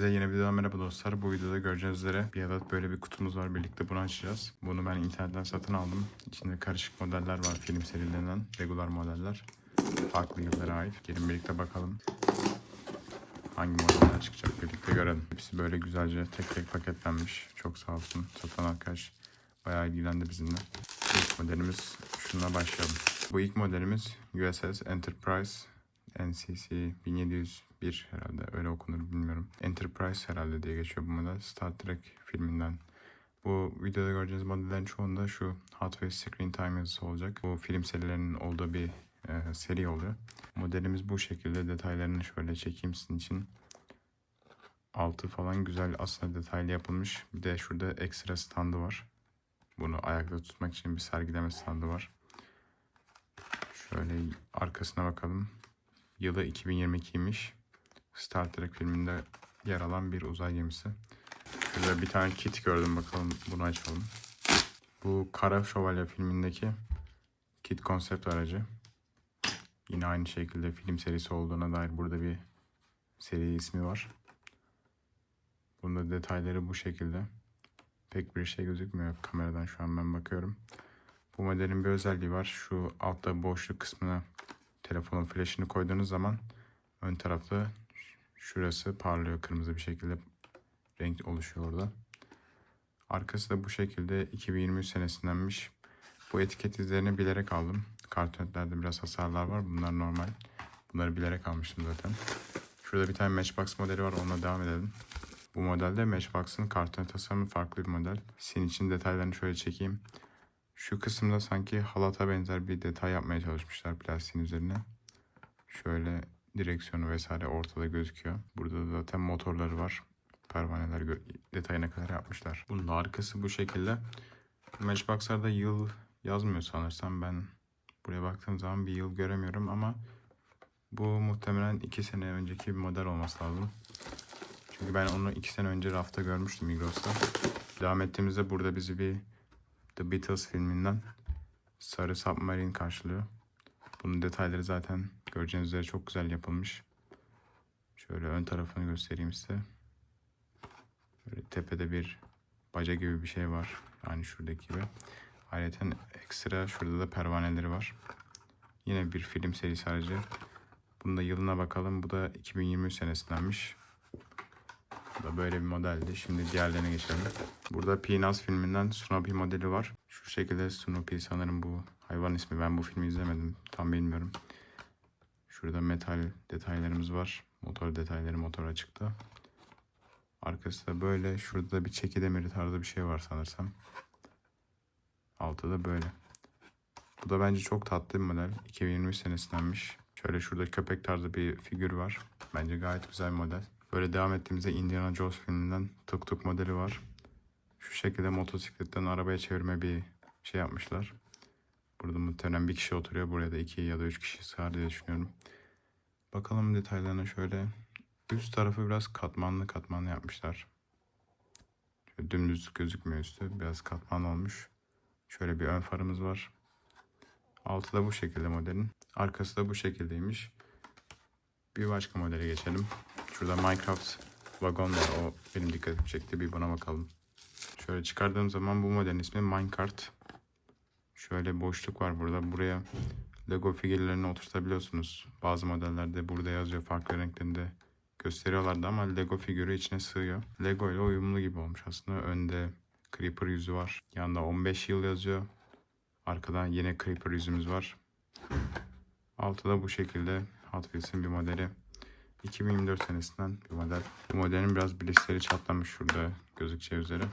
Hepinize yeni bir videodan merhaba dostlar. Bu videoda göreceğiniz üzere bir adet böyle bir kutumuz var. Birlikte bunu açacağız. Bunu ben internetten satın aldım. İçinde karışık modeller var film serilerinden. Regular modeller. Farklı yıllara ait. Gelin birlikte bakalım. Hangi modeller çıkacak birlikte görelim. Hepsi böyle güzelce tek tek paketlenmiş. Çok sağ olsun satan arkadaş. Bayağı ilgilendi bizimle. İlk modelimiz şununla başlayalım. Bu ilk modelimiz USS Enterprise NCC 1701 herhalde öyle okunur bilmiyorum. Enterprise herhalde diye geçiyor bu model. Star Trek filminden. Bu videoda göreceğiniz modellerin çoğunda şu Hot Wheels Screen Time yazısı olacak. Bu film serilerinin olduğu bir e, seri oluyor. Modelimiz bu şekilde. Detaylarını şöyle çekeyim sizin için. Altı falan güzel aslında detaylı yapılmış. Bir de şurada ekstra standı var. Bunu ayakta tutmak için bir sergileme standı var. Şöyle arkasına bakalım. Yılı 2022'ymiş. Star Trek filminde yer alan bir uzay gemisi. Şurada bir tane kit gördüm bakalım bunu açalım. Bu Kara Şövalye filmindeki kit konsept aracı. Yine aynı şekilde film serisi olduğuna dair burada bir seri ismi var. Bunda detayları bu şekilde. Pek bir şey gözükmüyor kameradan şu an ben bakıyorum. Bu modelin bir özelliği var. Şu altta boşluk kısmına telefonun flashını koyduğunuz zaman ön tarafta şurası parlıyor kırmızı bir şekilde renk oluşuyor orada. Arkası da bu şekilde 2023 senesindenmiş. Bu etiket izlerini bilerek aldım. Kartonetlerde biraz hasarlar var. Bunlar normal. Bunları bilerek almıştım zaten. Şurada bir tane Matchbox modeli var. Onunla devam edelim. Bu modelde Matchbox'ın karton tasarımı farklı bir model. Sizin için detaylarını şöyle çekeyim. Şu kısımda sanki halata benzer bir detay yapmaya çalışmışlar plastiğin üzerine. Şöyle direksiyonu vesaire ortada gözüküyor. Burada da zaten motorları var. Pervaneler detayına kadar yapmışlar. Bunun arkası bu şekilde. Matchbox'larda yıl yazmıyor sanırsam. Ben buraya baktığım zaman bir yıl göremiyorum ama bu muhtemelen 2 sene önceki bir model olması lazım. Çünkü ben onu 2 sene önce rafta görmüştüm Migros'ta. Devam ettiğimizde burada bizi bir The Beatles filminden Sarı Submarine karşılıyor. Bunun detayları zaten göreceğiniz üzere çok güzel yapılmış. Şöyle ön tarafını göstereyim size. Böyle tepede bir baca gibi bir şey var. Aynı şuradaki gibi. Ayrıca ekstra şurada da pervaneleri var. Yine bir film serisi aracı. Bunun da yılına bakalım. Bu da 2023 senesindenmiş. Bu da böyle bir modeldi. Şimdi diğerlerine geçelim. Burada Peanuts filminden Snoopy modeli var. Şu şekilde Snoopy sanırım bu hayvan ismi. Ben bu filmi izlemedim. Tam bilmiyorum. Şurada metal detaylarımız var. Motor detayları motor açıkta. Arkası da böyle. Şurada da bir çeki demiri tarzı bir şey var sanırsam. Altı da böyle. Bu da bence çok tatlı bir model. 2023 senesindenmiş. Şöyle şurada köpek tarzı bir figür var. Bence gayet güzel bir model. Böyle devam ettiğimizde Indiana Jones filminden tuk tuk modeli var. Şu şekilde motosikletten arabaya çevirme bir şey yapmışlar. Burada muhtemelen bir kişi oturuyor. Buraya da iki ya da üç kişi sığar diye düşünüyorum. Bakalım detaylarına şöyle. Üst tarafı biraz katmanlı katmanlı yapmışlar. Şöyle dümdüz gözükmüyor üstü. Biraz katman olmuş. Şöyle bir ön farımız var. Altı da bu şekilde modelin. Arkası da bu şekildeymiş. Bir başka modele geçelim. Şurada Minecraft vagon var. O benim dikkatimi çekti. Bir buna bakalım. Şöyle çıkardığım zaman bu modelin ismi Minecart. Şöyle boşluk var burada. Buraya Lego figürlerini oturtabiliyorsunuz. Bazı modellerde burada yazıyor farklı renklerinde gösteriyorlardı ama Lego figürü içine sığıyor. Lego ile uyumlu gibi olmuş aslında. Önde Creeper yüzü var. Yanında 15 yıl yazıyor. Arkadan yine Creeper yüzümüz var. Altıda bu şekilde Hot Wheels'in bir modeli. 2024 senesinden bir model. Bu modelin biraz bilekleri çatlamış şurada gözükeceği üzere.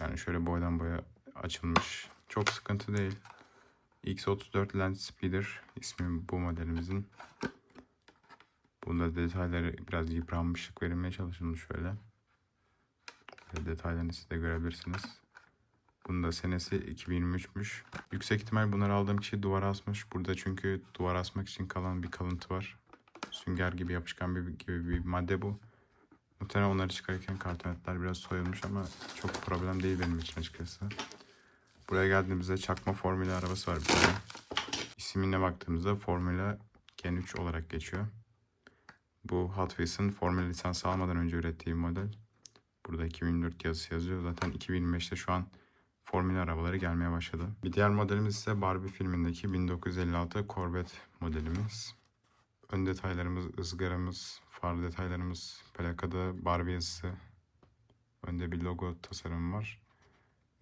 Yani şöyle boydan boya açılmış. Çok sıkıntı değil. X34 Land Speeder ismi bu modelimizin. Bunda detayları biraz yıpranmışlık verilmeye çalışılmış şöyle. Detaylarını siz de görebilirsiniz. Bunun da senesi 2023'müş. Yüksek ihtimal bunları aldığım kişi duvara asmış. Burada çünkü duvar asmak için kalan bir kalıntı var. Sünger gibi yapışkan bir, gibi bir madde bu. Muhtemelen onları çıkarırken kartonetler biraz soyulmuş ama çok problem değil benim için açıkçası. Buraya geldiğimizde çakma Formula arabası var bir tane. İsmine baktığımızda Formula Gen 3 olarak geçiyor. Bu Hot Wheels'ın Formula lisansı almadan önce ürettiği model. Burada 2024 yazısı yazıyor. Zaten 2025'te şu an Formula arabaları gelmeye başladı. Bir diğer modelimiz ise Barbie filmindeki 1956 Corvette modelimiz. Ön detaylarımız, ızgaramız, far detaylarımız, plakada Barbie yazısı. Önde bir logo tasarımı var.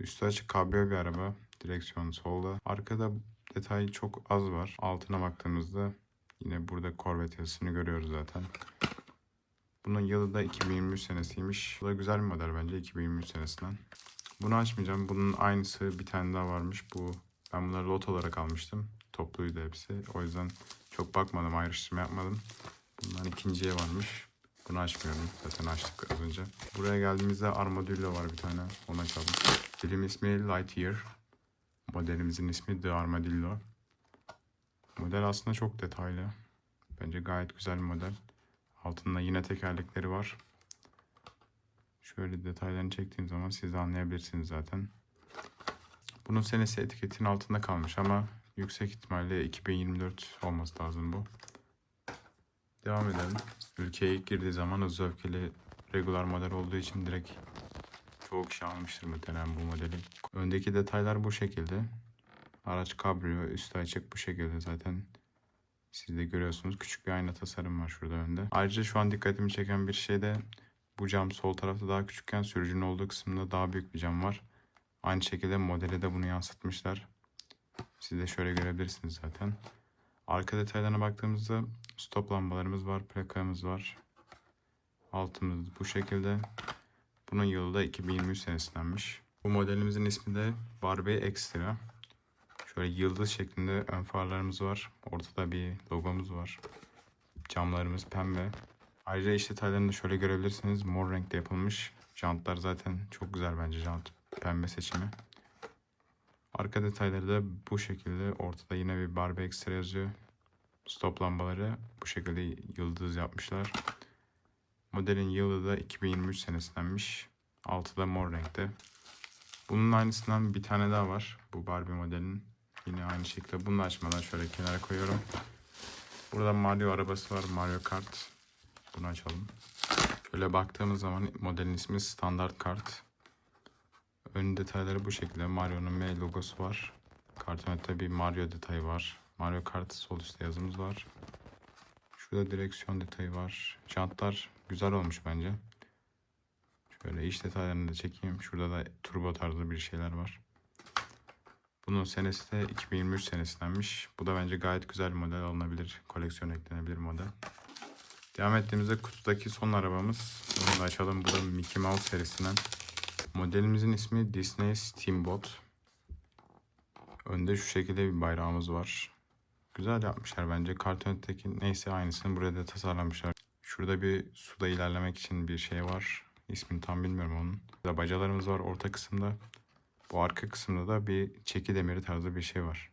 Üstü açık kabrio bir araba. Direksiyon solda. Arkada detay çok az var. Altına baktığımızda yine burada Corvette yazısını görüyoruz zaten. Bunun yılı da 2023 senesiymiş. Bu da güzel bir model bence 2023 senesinden. Bunu açmayacağım. Bunun aynısı bir tane daha varmış. Bu ben bunları lot olarak almıştım. Topluydu hepsi. O yüzden çok bakmadım, ayrıştırma yapmadım. Bundan ikinciye varmış. Bunu açmıyorum. Zaten açtık az önce. Buraya geldiğimizde Armadillo var bir tane. Onu açalım. Film ismi Lightyear. Modelimizin ismi The Armadillo. Model aslında çok detaylı. Bence gayet güzel bir model. Altında yine tekerlekleri var. Şöyle detaylarını çektiğim zaman siz de anlayabilirsiniz zaten. Bunun senesi etiketin altında kalmış ama yüksek ihtimalle 2024 olması lazım bu. Devam edelim. Ülkeye ilk girdiği zaman hızlı öfkeli regular model olduğu için direkt çoğu kişi almıştır muhtemelen bu modeli. Öndeki detaylar bu şekilde. Araç kabrio, üstü açık bu şekilde zaten. Siz de görüyorsunuz küçük bir ayna tasarım var şurada önde. Ayrıca şu an dikkatimi çeken bir şey de bu cam sol tarafta daha küçükken sürücünün olduğu kısımda daha büyük bir cam var. Aynı şekilde modele de bunu yansıtmışlar. Siz de şöyle görebilirsiniz zaten. Arka detaylarına baktığımızda stop lambalarımız var, plakamız var. Altımız bu şekilde. Bunun yılı da 2023 senesindenmiş. Bu modelimizin ismi de Barbie Extra. Şöyle yıldız şeklinde ön farlarımız var. Ortada bir logomuz var. Camlarımız pembe. Ayrıca iç detaylarını da şöyle görebilirsiniz. Mor renkte yapılmış. Jantlar zaten çok güzel bence jant. Pembe seçimi. Arka detayları da bu şekilde. Ortada yine bir Barbie Extra yazıyor. Stop lambaları bu şekilde yıldız yapmışlar. Modelin yılı da 2023 senesindenmiş. Altı da mor renkte. Bunun aynısından bir tane daha var. Bu Barbie modelin. Yine aynı şekilde. Bunu da açmadan şöyle kenara koyuyorum. Burada Mario arabası var. Mario Kart. Bunu açalım. Şöyle baktığımız zaman modelin ismi Standart Kart. Ön detayları bu şekilde. Mario'nun M logosu var. Kartın öte bir Mario detayı var. Mario Kart sol üstte yazımız var. Şurada direksiyon detayı var. Jantlar güzel olmuş bence. Şöyle iç detaylarını da çekeyim. Şurada da turbo tarzı bir şeyler var. Bunun senesi de 2023 senesindenmiş. Bu da bence gayet güzel bir model alınabilir. Koleksiyon eklenebilir model. Devam ettiğimizde kutudaki son arabamız. Bunu da açalım. Bu da Mickey Mouse serisinden. Modelimizin ismi Disney Steamboat. Önde şu şekilde bir bayrağımız var. Güzel yapmışlar bence. Kartonet'teki neyse aynısını buraya da tasarlamışlar. Şurada bir suda ilerlemek için bir şey var. İsmini tam bilmiyorum onun. Burada bacalarımız var orta kısımda. Bu arka kısımda da bir çeki demiri tarzı bir şey var.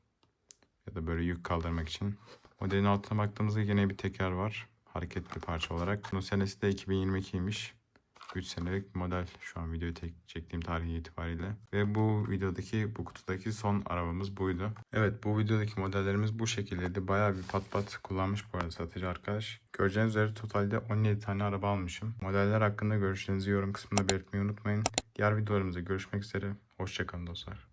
Ya da böyle yük kaldırmak için. Modelin altına baktığımızda yine bir teker var. Hareketli parça olarak. Bunun senesi de 2022'ymiş. 3 senelik model şu an videoyu tek çektiğim tarih itibariyle. Ve bu videodaki bu kutudaki son arabamız buydu. Evet bu videodaki modellerimiz bu şekildeydi. Bayağı bir pat pat kullanmış bu arada satıcı arkadaş. Göreceğiniz üzere totalde 17 tane araba almışım. Modeller hakkında görüşlerinizi yorum kısmında belirtmeyi unutmayın. Diğer videolarımızda görüşmek üzere. Hoşçakalın dostlar.